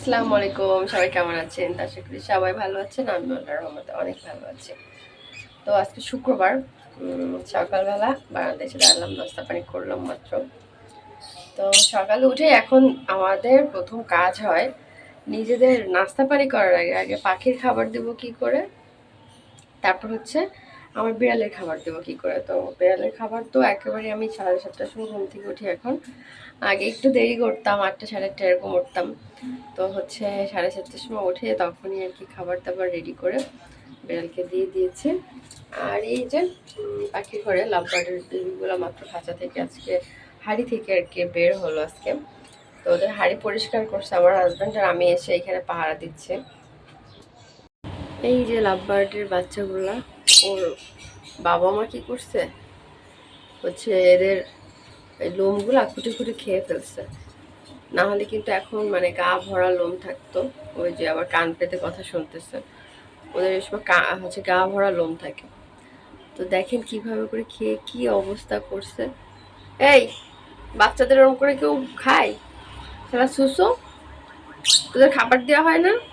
আসসালামু আলাইকুম, সবাই কেমন আছেন? আশা করি সবাই ভালো আছেন আমি আল্লাহর রহমতে অনেক ভালো আছি। তো আজকে শুক্রবার সকালবেলা এসে দাঁড়ালাম, নাস্তা পানি করলাম মাত্র। তো সকালে উঠে এখন আমাদের প্রথম কাজ হয় নিজেদের নাস্তা পানি করার আগে আগে পাখির খাবার দেব কি করে? তারপর হচ্ছে আমার বিড়ালের খাবার দেবো, কি করে? তো বিড়ালের খাবার তো একেবারে আমি সাড়ে সাতটার সময় ঘুম থেকে উঠি এখন। আগে একটু দেরি করতাম, আটটা সাড়ে আটটা এরকম উঠতাম। তো হচ্ছে সাড়ে সাতটার সময় উঠে তখনই আর কি খাবার দাবার রেডি করে বিড়ালকে দিয়ে দিয়েছে। আর এই যে পাখি ঘরে লাভবার্ডের বেবিগুলো মাত্র খাঁচা থেকে আজকে হাড়ি থেকে আর কি বের হলো আজকে। তো ওদের হাড়ি পরিষ্কার করছে, আমার হাজব্যান্ড আর আমি এসে এখানে পাহারা দিচ্ছে। এই যে লাভবার্ডের বাচ্চাগুলা, ওর বাবা মা কি করছে? হচ্ছে এদের লোমগুলা খুঁটে খুঁটে খেয়ে ফেলছে। না হলে কিন্তু এখন মানে গা ভরা লোম থাকতো, ওই যে আবার কান পেতে কথা শুনতেছে। ওদের কা- হচ্ছে গা ভরা লোম থাকে। তো দেখেন কীভাবে করে খেয়ে কি অবস্থা করছে। এই, বাচ্চাদের ওরকম করে কেউ খায়? সেটা সুসো, তোদের খাবার দেওয়া হয় না?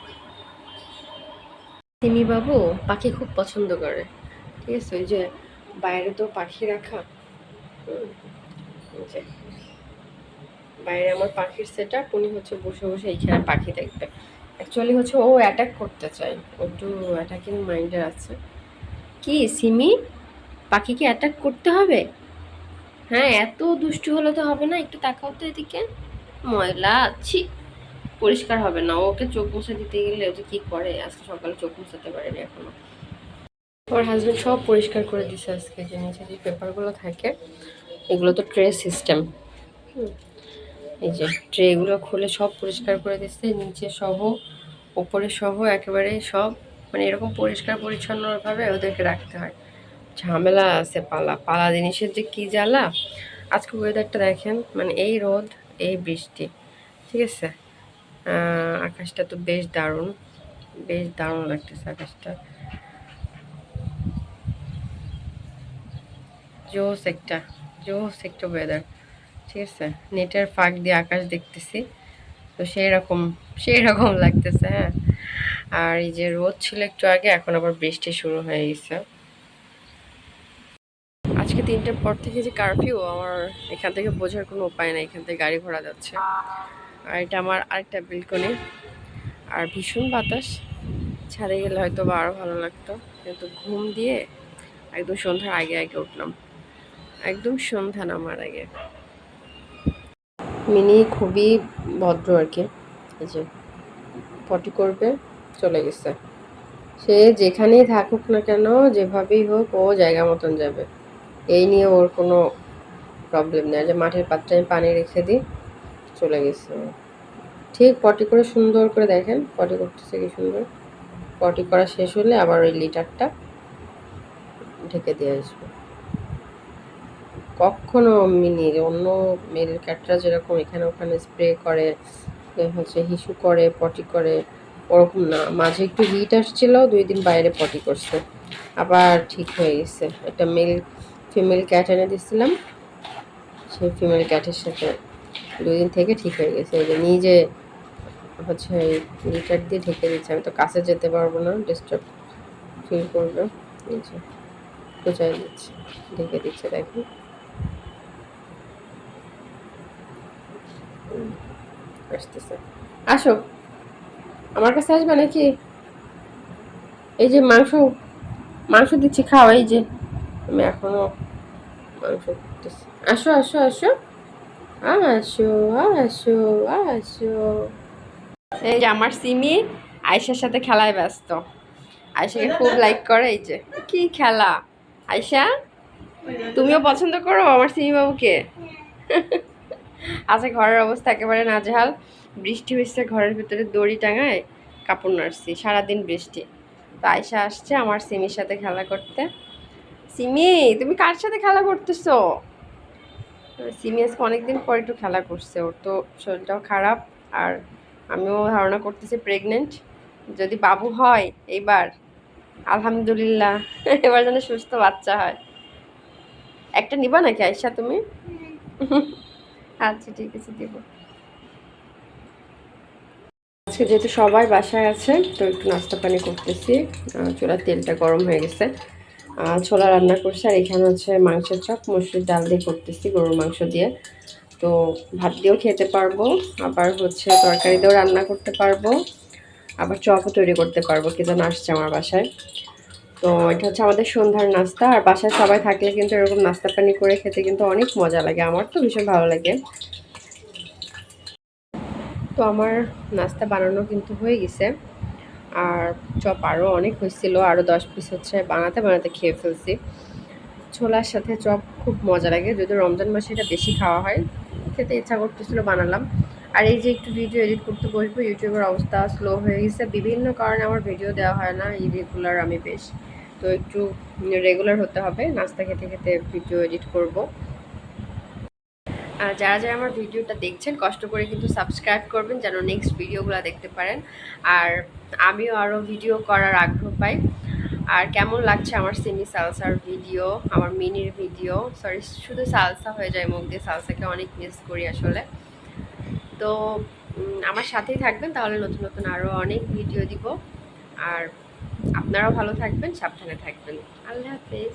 সিমি বাবু পাখি খুব পছন্দ করে। ঠিক আছে, ওই যে বাইরে তো পাখি রাখা। যে। বাইরে আমার পাখির সেট আপ উনি হচ্ছে বসে বসে এইখানে পাখি দেখবে। অ্যাকচুয়ালি হচ্ছে ও অ্যাটাক করতে চায়। একটু অ্যাটাকিং মাইন্ডের আছে। কি, সিমি? পাখিকে অ্যাটাক করতে হবে? হ্যাঁ এত দুষ্টু হলে তো হবে না, একটু তাকাও তো এদিকে। ময়লা, ছি। পরিষ্কার হবে না। ওকে চোখ মুছে দিতে গেলে ও যে কি করে? আজকে সকালে চোখ মুছাতে পারেনি এখনও। ওর হাজবেন্ড সব পরিষ্কার করে দিছে আজকে যে নিচে যে পেপারগুলো থাকে এগুলো তো ট্রে সিস্টেম এই যে ট্রেগুলো খুলে সব পরিষ্কার করে দিচ্ছে নিচে সহ উপরে সহ একেবারে সব মানে এরকম পরিষ্কার পরিচ্ছন্নভাবে ওদেরকে রাখতে হয়। ঝামেলা আছে পালা পালা জিনিসের যে কি জ্বালা। আজকে ওয়েদারটা দেখেন মানে এই রোদ এই বৃষ্টি ঠিক আছে? আকাশটা তো বেশ দারুণ বেশ দারুণ লাগতেছে আকাশটা। জোস একটা জোস একটা ওয়েদার ঠিক আছে? নেটের ফাঁক দিয়ে আকাশ দেখতেছি, তো সেই রকম সেই রকম লাগতেছে হ্যাঁ। আর এই যে রোদ ছিল একটু আগে, এখন আবার বৃষ্টি শুরু হয়ে গেছে। আজকে তিনটের পর থেকে যে কারফিউ আমার এখান থেকে বোঝার কোনো উপায় নেই, এখান থেকে গাড়ি ঘোড়া যাচ্ছে। আর এটা আমার আরেকটা বিলকনি আর ভীষণ বাতাস। ছাড়ে গেলে হয়তো বা আরও ভালো লাগতো। কিন্তু ঘুম দিয়ে একদম সন্ধ্যার আগে আগে উঠলাম। একদম সন্ধ্যা নামার আগে। মিনি খুবই ভদ্র আর কি। এই যে পটি করবে, চলে গেছে। সে যেখানেই থাকুক না কেন, যেভাবেই হোক, ও জায়গা মতন যাবে। এই নিয়ে ওর কোনো প্রবলেম নেই। যে মাঠের পাত্রে আমি পানি রেখে দিই চলে গেছে। ঠিক পটি করে সুন্দর করে দেখেন পটি করতেছে কি সুন্দর। পটি করা শেষ হলে আবার ওই লিটারটা ঢেকে দিয়ে আসবে। কখনো মিনি, অন্য মেল ক্যাটরা যেরকম এখানে ওখানে স্প্রে করে হচ্ছে হিসু করে পটি করে, ওরকম না। মাঝে একটু হিট আসছিল, দুই দিন বাইরে পটি করছে। আবার ঠিক হয়ে গেছে। একটা মেল ফিমেল ক্যাট এনে দিয়েছিলাম সেই ফিমেল ক্যাটের সাথে দুই দিন থেকে ঠিক হয়ে গেছে। এই যে নিজে হচ্ছে লিটার দিয়ে ঢেকে দিচ্ছে। আমি তো কাছে যেতে পারব না ডিস্টার্ব ফিল করবে। এই যে খোঁচাই দিচ্ছে ঢেকে দিচ্ছে হুম, আসতেছে। আসো। আমার কাছে আসবে নাকি? এই যে মাংস মাংস দিচ্ছি খাও। এই যে আমি এখনও মাংস দিতেছি। আসো আসো আসো। আসো আসো আসো এই যে আমার সিমি আয়সার সাথে খেলায় ব্যস্ত। আয়সাকে খুব লাইক করে, এই যে। কি খেলা? আয়সা তুমিও পছন্দ করো আমার সিমি বাবুকে? আচ্ছা ঘরের অবস্থা একেবারে নাজেহাল। বৃষ্টি হয়েছে ঘরের ভিতরে দড়ি টাঙায় কাপড় নাড়ছি, সারাদিন বৃষ্টি। তো আয়সা আসছে আমার সিমির সাথে খেলা করতে। সিমি, তুমি কার সাথে খেলা করতেছো? সিমি আজকে অনেকদিন পর একটু খেলা করছে, ওর তো শরীরটাও খারাপ। আর আমিও ধারণা করতেছি প্রেগনেন্ট যদি বাবু হয় এইবার আলহামদুলিল্লাহ, এবার যেন সুস্থ বাচ্চা হয়। একটা নিবা নাকি আয়সা তুমি? আচ্ছা ঠিক আছে, দেবো। আজকে যেহেতু সবাই বাসায় আছে, তো একটু নাস্তা পানি করতেছি। চুলার তেলটা গরম হয়ে গেছে। ছোলা রান্না করছি, আর এখানে হচ্ছে মাংসের চপ, মসুর ডাল দিয়ে করতেছি, গরুর মাংস দিয়ে। তো ভাত দিয়েও খেতে পারব, আবার হচ্ছে তরকারি দিয়েও রান্না করতে পারব, আবার চপও তৈরি করতে পারব, কে যেন আসছে আমার বাসায়। তো এটা হচ্ছে আমাদের সন্ধ্যার নাস্তা, আর বাসায় সবাই থাকলে কিন্তু এরকম নাস্তা পানি করে খেতে কিন্তু অনেক মজা লাগে, আমার তো ভীষণ ভালো লাগে। তো আমার নাস্তা বানানো কিন্তু হয়ে গেছে। আর চপ আরও অনেক হয়েছিল আরও দশ পিস হচ্ছে, বানাতে বানাতে খেয়ে ফেলছি। ছোলার সাথে চপ খুব মজা লাগে, যদি রমজান মাসে এটা বেশি খাওয়া হয়, খেতে ইচ্ছা করতেছিল বানালাম। আর এই যে একটু ভিডিও এডিট করতে বসবো, ইউটিউবের অবস্থা স্লো হয়ে গেছে, বিভিন্ন কারণে আমার ভিডিও দেওয়া হয় না ইরেগুলার আমি বেশ। তো একটু রেগুলার হতে হবে, নাস্তা খেতে খেতে ভিডিও এডিট করব। যারা যারা আমার ভিডিওটা দেখছেন, কষ্ট করে কিন্তু সাবস্ক্রাইব করবেন যেন নেক্সট ভিডিওগুলো দেখতে পারেন। আর আমিও আরও ভিডিও করার আগ্রহ পাই। আর কেমন লাগছে আমার সিমি সালসার ভিডিও আমার মিনির ভিডিও সরি শুধু সালসা হয়ে যায়, মুখ দিয়ে সালসাকে অনেক মিস করি আসলে। তো আমার সাথেই থাকবেন, তাহলে নতুন নতুন আরও অনেক ভিডিও দিব। আর আপনারাও ভালো থাকবেন, সাবধানে থাকবেন। আল্লাহ হাফেজ।